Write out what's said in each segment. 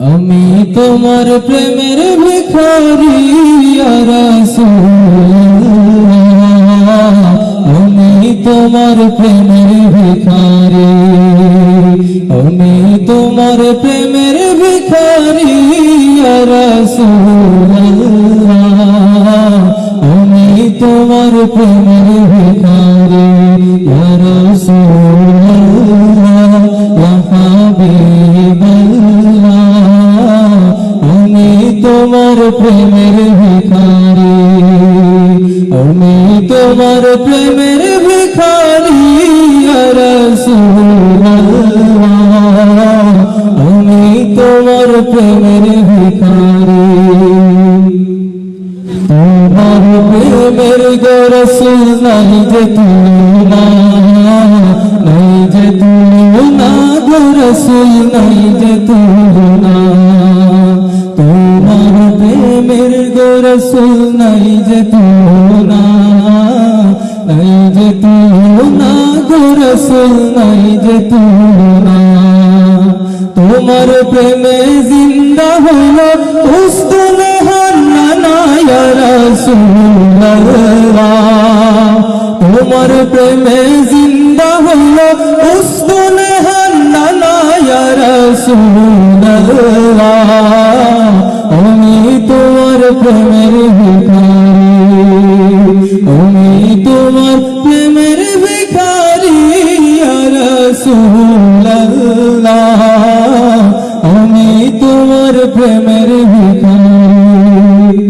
আমি তোমার প্রেমের ভিখারি আমি তোমার প্রেমের ভিখারি। আমি তোমার প্রেমের ভিখারি আমি তোমার প্রেমের ভিখারি ইয়া রাসূলুল্লাহ প্রেমের ভিখারি। আমি তোমার প্রেমের ভিখারি আমি তোমার প্রেমের ভিখারি। তোমার প্রেমের গরসুল নাই যে তুলনা, নাই যে তুলনা, গরসুল নাই যে তুলনা। গরসুল নাই যে তুলনা, নাই যে তুলনা গরসুল নাই যে তুলনা। তোমার প্রেমে জিন্দা হলো উস্তুনে হান্না ইয়া রাসূলুল্লাহ। তোমার প্রেমে জিন্দা হলো উস্তুনে হান্না ইয়া রাসূলুল্লাহ। তোমার প্রেমের ভিখারি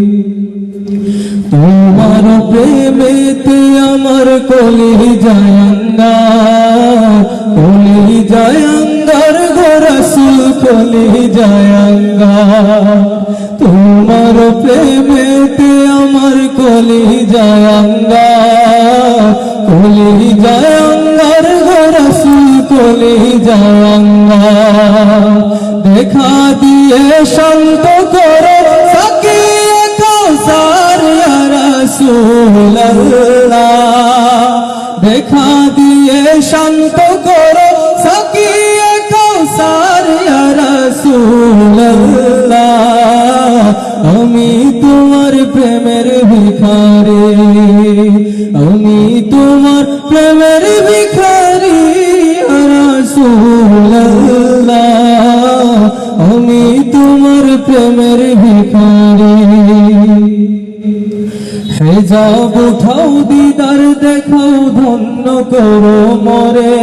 তোমার প্রেমেতে আমার কলি জায়ঙ্গা কলি জায়ঙ্গার গোরসুল কলি জায়ঙ্গা তোমার প্রেমেতে আমার কলি জায়ঙ্গা কলি জায়ঙ্গার গোরসুল কলি জায়ঙ্গা দিয়ে শান্ত করো সাকিয়ে কৌসার ইয়া দেখা দিয়ে শান্ত করো সাকিয়ে কৌসার ইয়া রাসূলুল্লাহ আমি তোমার প্রেমের ভিখারি। প্রেমের ভিখারি। হেজাব উঠাও দিদার, দেখাও, ধন্য করো মরে।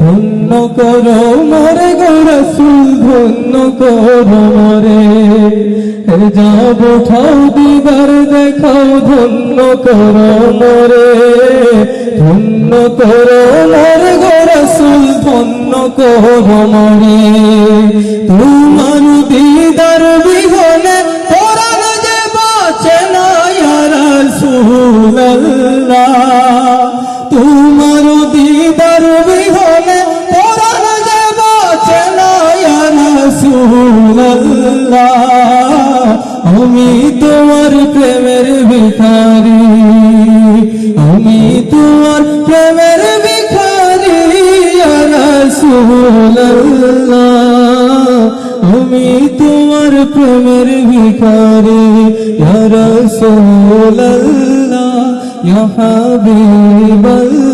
ধন্য করো মরে গরসুল ধন্য করো মরে। হেজাব উঠাও দিদার, দেখাও, ধন্য করো মরে। ধন্য করো মরে গরসুল ধন্য করো মরে। তোমার বিহনে পরাণ যে বাঁচে রাসূলুল্লাহ আমি তোমার প্রেমের ভিখারি, আমি তোমার প্রেমের ভিখারি রাসূলুল্লাহ আমি তোমার প্রেমের ভিখারি রাসূলুল্লাহ ইয়া হাবিবাল্লাহ